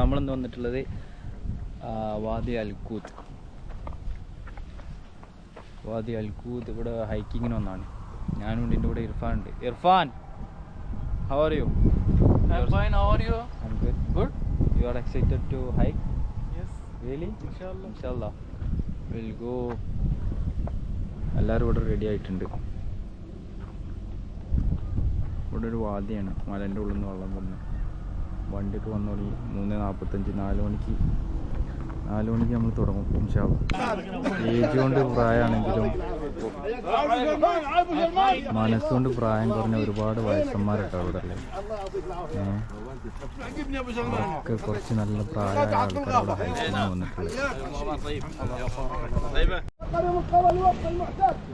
നമ്മളിന്ന് വന്നിട്ടുള്ളത് വാദി അൽക്കൂത്ത് വാദി അൽക്കൂത്ത് ഇവിടെ ഹൈക്കിങ്ങിന് വന്നാണ്. ഞാനും ഉണ്ട് എന്റെ കൂടെ ഇർഫാൻ ഉണ്ട്. Irfan how are you good. You are excited to hike. Really. ഇൻഷാല്ലാ വിൽ ഗോ എല്ലാവരും ഇവിടെ റെഡി ആയിട്ടുണ്ട്. ഇവിടെ ഒരു വാദിയാണ്. മലന്റെ ഉള്ളിൽ നിന്ന് വെള്ളം വന്ന്. വണ്ടിയൊക്കെ വന്നു തുടങ്ങി മൂന്ന് നാൽപ്പത്തഞ്ച് നാല് മണിക്ക്. നാല് മണിക്ക് നമ്മൾ തുടങ്ങും ഇൻഷാല്ലാ ഏജ് കൊണ്ട് പ്രായമാണെങ്കിലും മനസ്സുകൊണ്ട് പ്രായം കുറഞ്ഞ ഒരുപാട് വയസ്സന്മാരട്ടോ അവിടെ. അല്ലേ ഒക്കെ കുറച്ച് നല്ല പ്രായമായ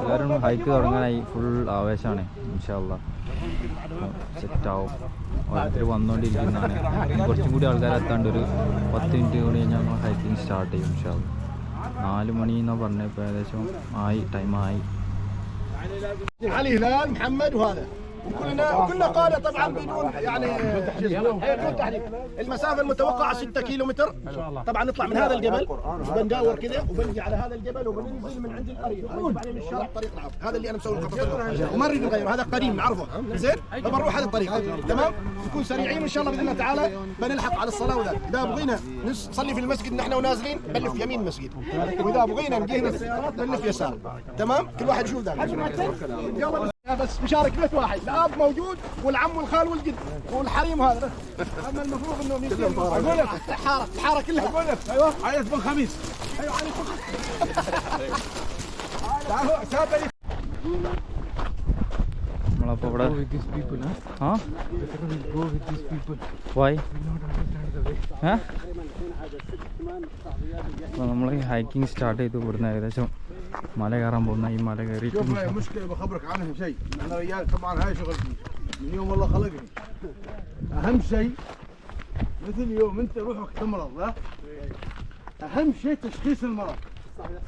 എല്ലാവരും ഹൈക്ക് തുടങ്ങാനായി. ഫുൾ ആവേശമാണ് ഇൻഷാല്ല സെറ്റാവും ഓരോരുത്തർ വന്നുകൊണ്ടിരിക്കുന്നതാണ് കുറച്ചും കൂടി ആൾക്കാർ എത്താണ്ട് ഒരു പത്ത് മിനിറ്റ് കൂടി കഴിഞ്ഞാൽ നമ്മൾ ഹൈക്കിങ് സ്റ്റാർട്ട് ചെയ്യും ഇൻഷാല്ല നാല് മണി എന്നാണ് പറഞ്ഞത് ഇപ്പോൾ ഏകദേശം ആയി ടൈം وكلنا كلنا قاده طبعا بدون يعني بدون تحريك المسافة المتوقعة 6 كيلو متر طبعا نطلع من هذا الجبل. وبندور كذا وبنجي على هذا الجبل وبننزل من عند القرية. بعدين من الشارع طريق العرض هذا اللي أنا مسوي الخطط له. وما نريد نغيره هذا قديم نعرفه. زين؟ فبنروح هذا الطريق. تمام؟ نكون سريعين وان شاء الله بإذن الله تعالى. بنلحق على الصلاة وذلك إذا بغينا نصلي في المسجد نحن ونازلين بنلف يمين المسجد وإذا بغينا نجينا السيارات بنلف يسار. تمام؟ كل واحد يشوف يلا بس مشارك بيت واحد الاب موجود والعم والخال والجد والحريم هذا اما المفروض انهم يصيروا اقول لك الحاره الحاره كلها اقول لك ايوه علي بن خميس ايوه علي بن تعالوا سابع നമ്മളപ്പോൾ ഇവിടെ ആ വൈ അപ്പോൾ നമ്മൾ ഹൈക്കിംഗ് സ്റ്റാർട്ട് ചെയ്തു ഇവിടുന്ന് ഏകദേശം മല കയറാൻ പോകുന്ന ഈ മല കയറി شوف هاي مشكله بخبرك عنها شيء انا رجال طبعا هاي മല കയറാൻ പോകുന്ന ഈ മല കയറി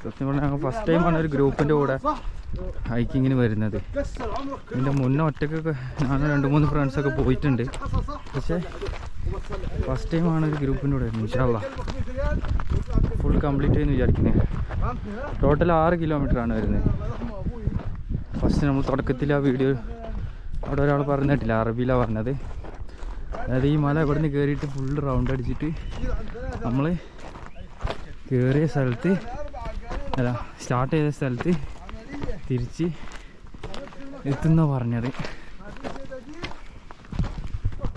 സത്യം പറഞ്ഞാൽ ഞങ്ങൾ ഫസ്റ്റ് ടൈമാണ് ഒരു ഗ്രൂപ്പിന്റെ കൂടെ. ഹൈക്കിങ്ങിന് വരുന്നത്. എന്റെ മുന്നേ ഒറ്റക്കൊക്കെ ഞാൻ രണ്ട് മൂന്ന് ഫ്രണ്ട്സൊക്കെ പോയിട്ടുണ്ട്. പക്ഷേ ഫസ്റ്റ് ടൈമാണ് ഒരു ഗ്രൂപ്പിന്റെ കൂടെ ഇൻഷാള്ള ഫുൾ കംപ്ലീറ്റ് ചെയ്യുന്നു വിചാരിക്കുന്നത് ടോട്ടൽ ആറ് കിലോമീറ്ററാണ് വരുന്നത്. ഫസ്റ്റ് നമ്മൾ തുടക്കത്തിൽ ആ വീഡിയോ അവിടെ ഒരാൾ പറഞ്ഞിട്ടില്ല അറബിയിലാണ് പറഞ്ഞത്. അതായത് ഈ മല ഇവിടുന്ന് കയറിയിട്ട് ഫുൾ റൗണ്ട് അടിച്ചിട്ട് നമ്മൾ കയറിയ സ്ഥലത്ത് അല്ല സ്റ്റാർട്ട് ചെയ്ത സ്ഥലത്ത് തിരിച്ച് എത്തുന്ന പറഞ്ഞത്?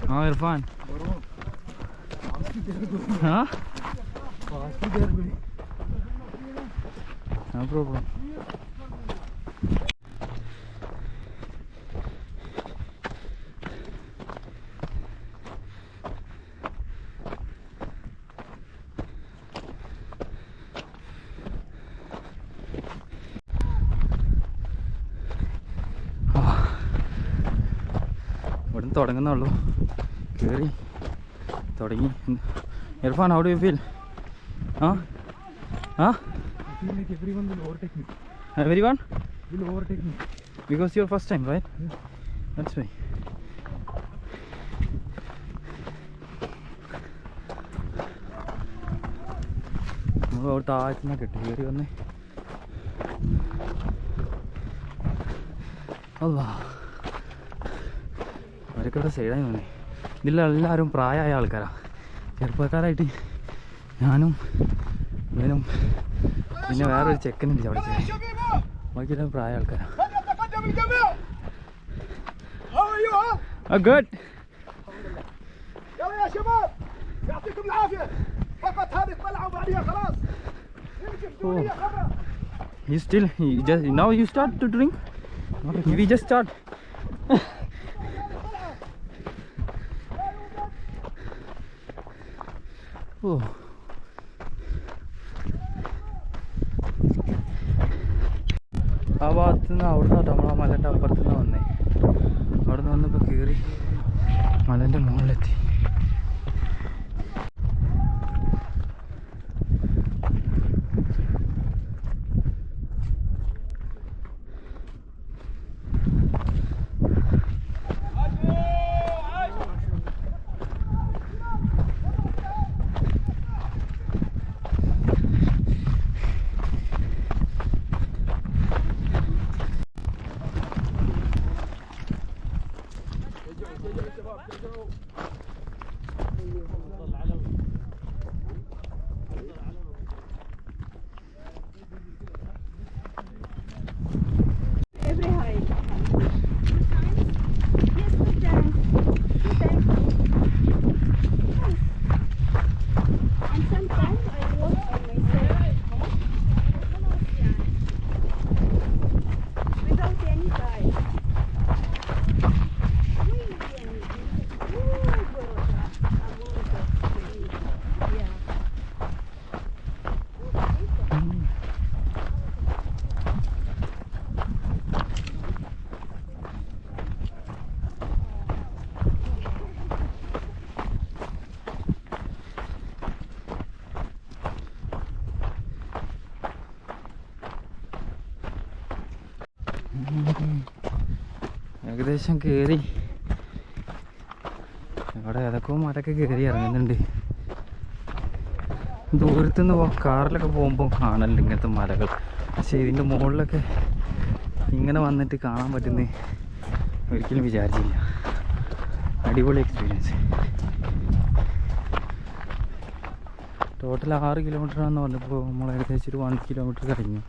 ആ ഇർഫാൻ. ആ? പ്രോബ്ലം തുടങ്ങുന്നുള്ളൂ. കയറി തുടങ്ങി. ഇർഫാൻ ഹൗ യു ഫീൽ ആ? ആ? Everyone because your first time right that's why നമ്മൾ അവിടെ താഴ്ത്തുന്ന കിട്ടി. കയറി വന്നേ. അല്ലാ അവരൊക്കെ ഇവിടെ സൈഡായി വന്നേ ഇതിലെല്ലാവരും പ്രായമായ ആൾക്കാരാണ് ചെറുപ്പക്കാരായിട്ട് ഞാനും ഇവനും പിന്നെ വേറൊരു ചെക്കനുണ്ട് അവിടെ ബാക്കിയെല്ലാം പ്രായ ആൾക്കാരാണ് تقدم الجميع هاو ايوه ആ good يلا يا شباب يعطيكم العافيه فقط هذه الطلعه وبعديها خلاص نمشي بدون اي خبره You still, you just, now you start to drink? We just start. Oh. ആ ഭാഗത്ത് നിന്ന് അവിടുന്ന് നിന്ന് നമ്മളെ മലേന്റെ അപ്പുറത്ത് നിന്ന് വന്നേ അവിടെ നിന്ന് വന്നപ്പോൾ കയറി മലന്റെ മുകളിലെത്തി ഏകദേശം കയറി ഇവിടെ ഏതൊക്കെ മരമൊക്കെ കയറി ഇറങ്ങുന്നുണ്ട്. ദൂരത്തുനിന്ന് പോ കാറിലൊക്കെ പോകുമ്പോൾ കാണലുണ്ട് ഇങ്ങനത്തെ മലകൾ. പക്ഷേ ഇതിന്റെ മുകളിലൊക്കെ ഇങ്ങനെ വന്നിട്ട് കാണാൻ പറ്റുന്ന ഒരിക്കലും വിചാരിച്ചില്ല. അടിപൊളി എക്സ്പീരിയൻസ് ടോട്ടൽ ആറ് കിലോമീറ്റർ ആണെന്ന് പറഞ്ഞപ്പോൾ നമ്മൾ ഏകദേശം ഒരു വൺ കിലോമീറ്റർ കഴിഞ്ഞു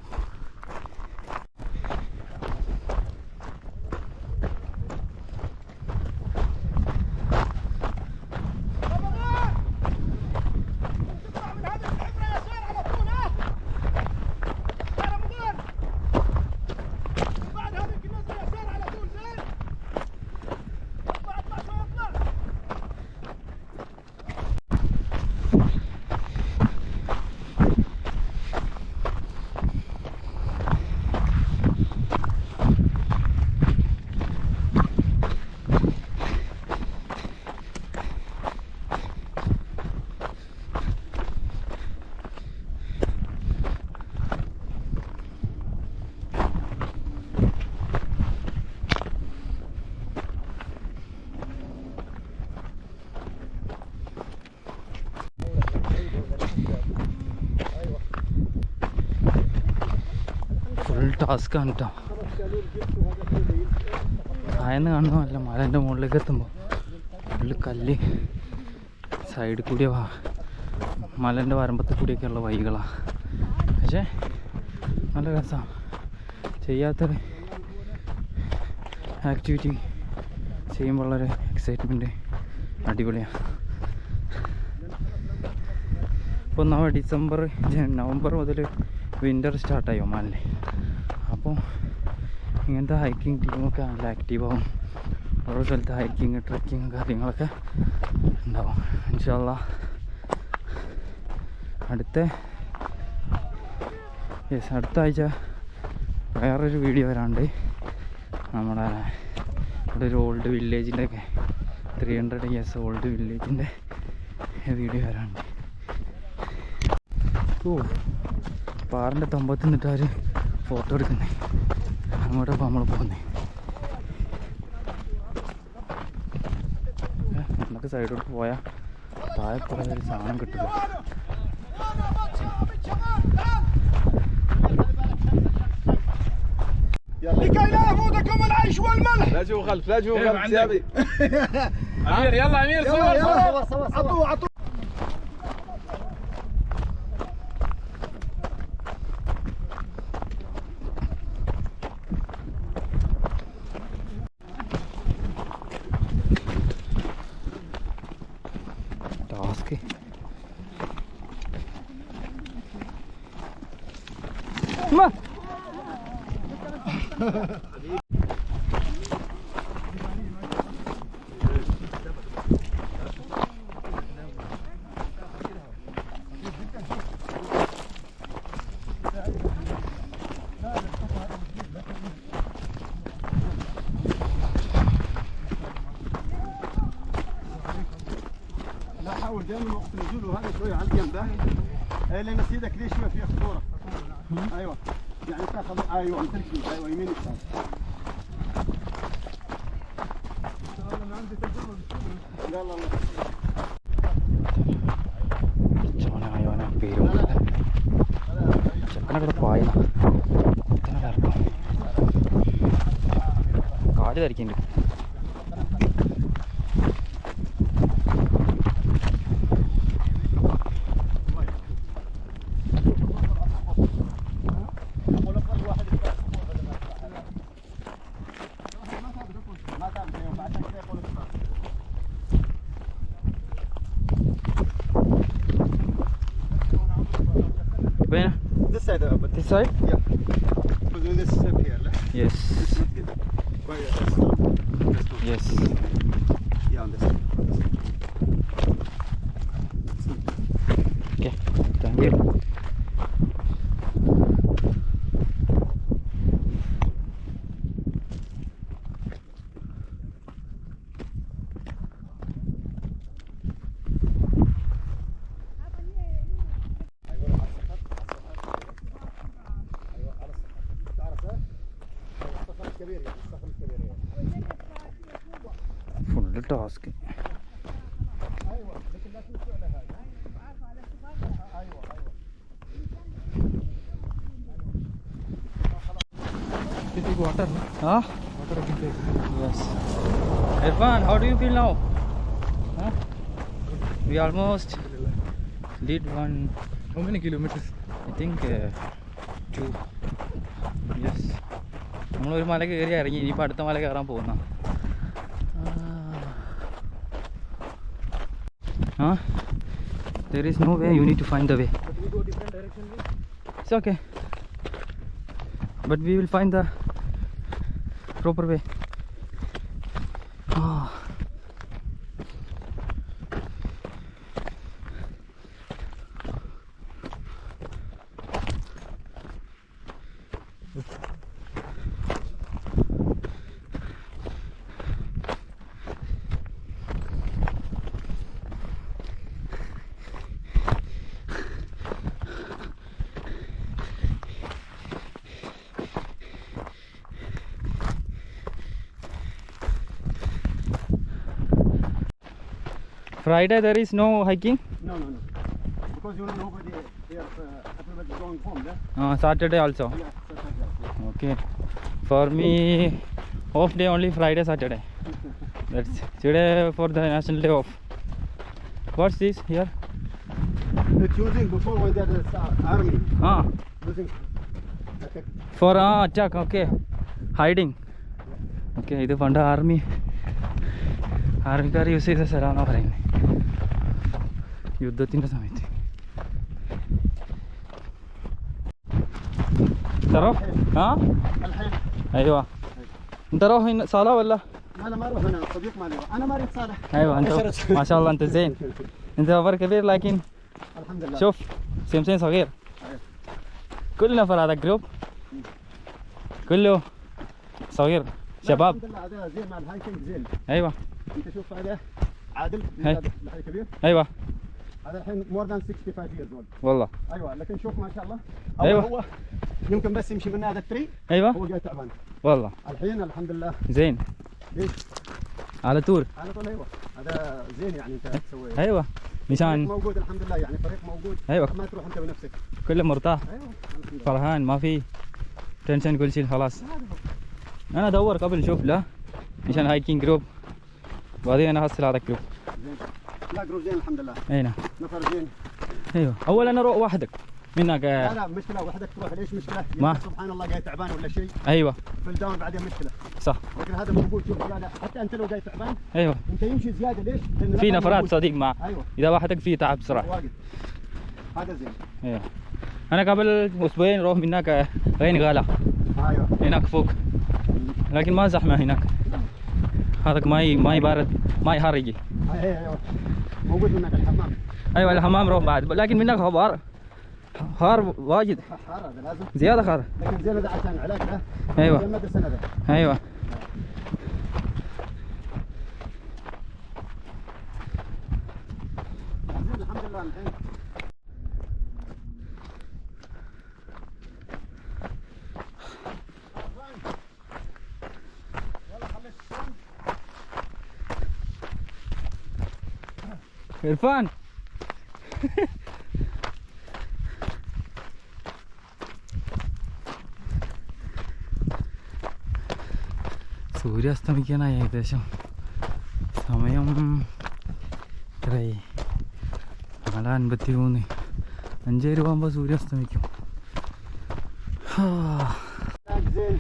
ടാസ്ക്കാണ് കേട്ടോ താഴെന്ന് കാണുന്നതല്ല മലന്റെ മുകളിലേക്ക് എത്തുമ്പോൾ ഉള്ളിൽ കല്ല് സൈഡിൽ കൂടിയ മലേന്റെ കൂടിയൊക്കെ ഉള്ള വഴികളാണ് പക്ഷേ നല്ല രസമാണ് ചെയ്യാത്തൊരു ആക്ടിവിറ്റി ചെയ്യുമ്പോൾ ഉള്ളൊരു എക്സൈറ്റ്മെന്റ് അടിപൊളിയാണ് ഇപ്പോൾ നമ്മൾ ഡിസംബർ നവംബർ മുതൽ വിന്റർ സ്റ്റാർട്ടായി ഒമാനിൽ അപ്പോൾ ഇങ്ങനത്തെ ഹൈക്കിംഗ് ടീമൊക്കെ നല്ല ആക്റ്റീവാകും ഓരോ സ്ഥലത്ത് ഹൈക്കിങ് ട്രക്കിങ് കാര്യങ്ങളൊക്കെ ഉണ്ടാവും. ഇൻഷാല്ല അടുത്ത യെസ് അടുത്ത ആഴ്ച വേറൊരു വീഡിയോ വരാണ്ട്. നമ്മുടെ ഇവിടെ ഒരു ഓൾഡ് വില്ലേജിന്റെ ഒക്കെ ത്രീ ഹൺഡ്രഡ് ഇയേഴ്സ് ഓൾഡ് വില്ലേജിന്റെ വീഡിയോ വരാണ്ട്. ഓ പാറിന്റെ തൊമ്പത്തിന്നിട്ടാർ ഫോട്ടോ എടുക്കുന്നേ അങ്ങോട്ടാണ് നമ്മൾ പോകുന്നത് നമുക്ക് സൈഡോട്ട് പോയാൽ താഴെ കുറേ ഒരു സാധനം കിട്ടില്ല لكي لا يفوتكم العيش والملح لا تجوا خلف لا تجوا كيف خلف عندك؟ سيادي امير يلا امير صور صور عطوه عطوه حاول دائما وقت النزول وهذا شوية على الجنب؟ إيه، لأن سيدك ليش شوية فيها خطورة أيوه يعني تاخذ أيوه انت تمشي أيوه يسار. لا لا لا side? water. ആ Water of intake. Yes Irfan how do you feel now we almost did one How many kilometers? I think uh, two yes നമ്മളൊരു മല കയറി ഇറങ്ങി ഇനിയിപ്പോൾ അടുത്ത മല കയറാൻ പോകുന്ന ആ there is no way you need to find the way But we go different direction. It's okay. But we will find the Proper B. Oh. Friday there is no hiking. No, no, no. Because you know nobody are uh, going home, yeah? Uh, Saturday also. Yeah, Saturday, yeah. Okay. For me, off day only Friday, Saturday. That's today for the national day off. What's this here? It's using before when there is uh, army, Ah, using attack. for ah attack. Okay, hiding. Okay, ഇത് പണ്ട് army ആർമിക്കാർ use ചെയ്ത സ്ഥലമാണെന്നാണ് പറയുന്നത് യുദ്ധത്തിൻ്റെ സമയത്ത് تروح ها الحين ايوه انت روح هنا صاله ولا انا ما اروح انا صديق مالي انا مارد صالح ايوه انت عشرة. ما شاء الله انت زين انت عمر كبير لكن الحمد لله شوف سمسين صغير كل نفر هذا جروب كله صغير لا، شباب الحمد لله هذا زين مع الهايكنج زين ايوه انت شوف هذا عادل هاي. هذا الحين كبير ايوه هذا الحين مور ذان 65 years old. والله. أيوه لكن شوف ما شاء الله. أيوة. هو يمكن بس يمشي من هذا التري أيوه. هو جاي تعبان. والله. الحين الحمد لله. زين. ليش؟ على طول. على طول أيوه. هذا زين يعني أنت تسوي. أيوه. مشان موجود الحمد لله يعني فريق موجود. أيوة. ما تروح أنت بنفسك. كله مرتاح. أيوه فرحان ما في تنشن كل شيء خلاص. أنا أدور قبل شوف لا. مشان هايكينج جروب بعدين أنا احصل هذا جروب زين. لا جروب زين الحمد لله. أي نعم. نفر زين. أيوه. اول أنا أروح وحدك. منك لا آه، لا مشكلة وحدك تروح ليش مشكلة؟ ما. سبحان الله جاي تعبان ولا شيء. أيوه. في الدوام بعدين مشكلة. صح. لكن هذا موجود شوف زياده حتى أنت لو جاي تعبان أيوه. أنت يمشي زيادة ليش؟ في نفرات. صديق مع أيوه. إذا وحدك في تعب بسرعة. واقف هذا زين. أيوه. أنا قبل أسبوعين روح من هناك آه، غين غالا أيوه. هناك فوق. لكن ما زحمة هناك. هذاك ماي ماي بارد. ماي حار يجي أيوه أيوه موجود هناك الحمام أيوه الحمام روح بعد. لكن منك حار حار واجد. حار هذا لازم. زيادة حار لكن هذا عشان علاج له أيوة. زين مدى سنه ذا أيوه. عرفان സൂര്യാസ്തമിക്കാനായി ഏകദേശം സമയം എത്രയായി നാല് അൻപത്തി മൂന്ന് അഞ്ച് രൂപ ആകുമ്പോൾ സൂര്യാസ്തമിക്കും ഹാ. علاج زين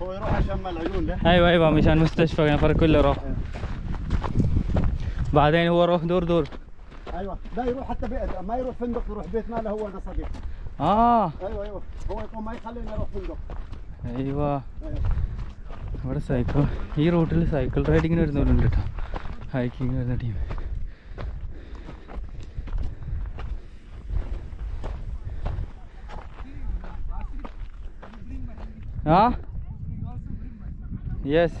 هو يروح عشان ما العيون له ايوه ايوه مشان مستشفى نفر كله روح بعدين هو روح دور دور ايوه لا يروح حتى بيت ما يروح فندق يروح بيت ماله هو هذا صديق اه ايوه ايوه هو يقوم ما يخلينا نروح فندق ايوه أيوة. ഇവിടെ സൈക്കിൾ ഈ റൂട്ടിൽ സൈക്കിൾ റൈഡിങ്ങിന് വരുന്നവരുണ്ട് കേട്ടോ ഹൈക്കിങ് വരുന്ന ടീം ആ യെസ്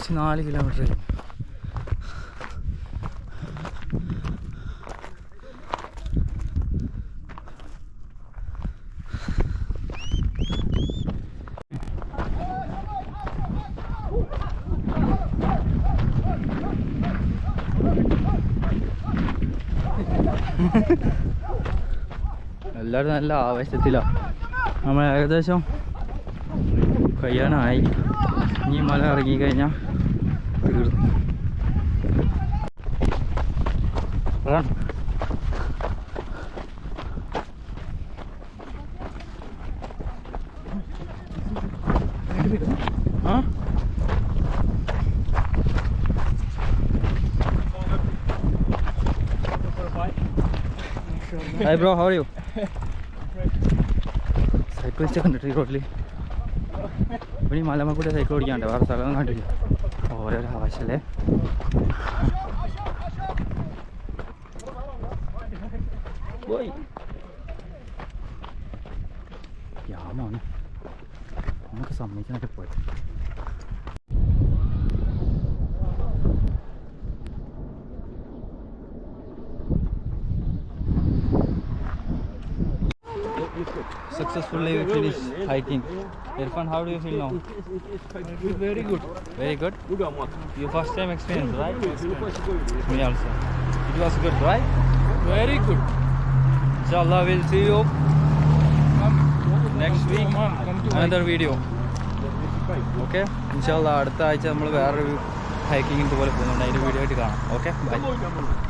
ഓൾമോസ്റ്റ് നാല് കിലോമീറ്റർ കഴിഞ്ഞു എല്ലാവരും നല്ല ആവേശത്തിലാണ് നമ്മൾ ഏകദേശം കഴിയാനായി. ഇനി മല ഇറങ്ങി കഴിഞ്ഞാൽ തീർന്നു Run. Huh? Hi bro, how are you? Cyclist കണ്ടിട്ട് ഈ റോഡിൽ ഇവിടെ ഈ മലമ കൂടെ സൈക്കിൾ ഓടിക്കാണ്ട് വേറെ സ്ഥലം കണ്ടില്ല 월요일에 가실래? successfully we finished hiking. Irfan, how do you feel now? Very good. Very good. Good Ahmad. Your first time experience, right? Me also. It was good, right? Very good. Inshallah, we'll see you next week. Come to Another video. Okay ഇൻഷാല്ല അടുത്ത ആഴ്ച നമ്മൾ വേറൊരു hiking ഇതുപോലെ പോകുന്നുണ്ട് അതിൻ്റെ video ആയിട്ട് കാണാം ഓക്കെ ബൈ